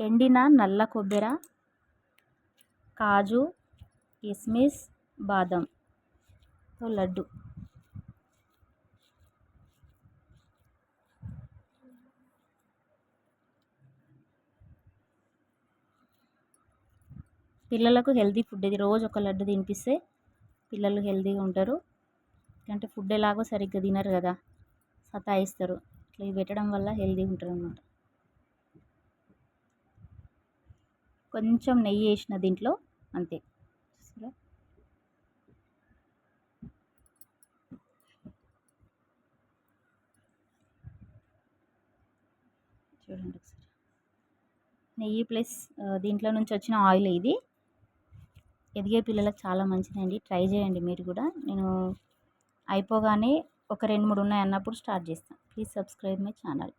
ఎండిన నల్ల కొబ్బెర కాజు కిస్మిస్ బాదంతో లడ్డు. పిల్లలకు హెల్తీ ఫుడ్ ఇది. రోజు ఒక లడ్డు తినిపిస్తే పిల్లలు హెల్తీగా ఉంటారు. ఎందుకంటే ఫుడ్ ఎలాగో సరిగ్గా తినరు కదా సతాయిస్తారు. ఇట్లా ఇవి పెట్టడం వల్ల హెల్తీగా ఉంటారు అన్నమాట కొంచెం నెయ్యి వేసిన దీంట్లో అంతే. చూసారా? చూడండి ఒకసారి. నెయ్యి ప్లస్ దీంట్లో నుంచి వచ్చిన ఆయిల్ ఇది. ఎదిగే పిల్లలకు చాలా మంచిదండి. ట్రై చేయండి మీరు కూడా. నేను అయిపోగానే ఒక రెండు మూడు ఉన్నాయి అన్నప్పుడు స్టార్ట్ చేస్తాను. Please subscribe my channel.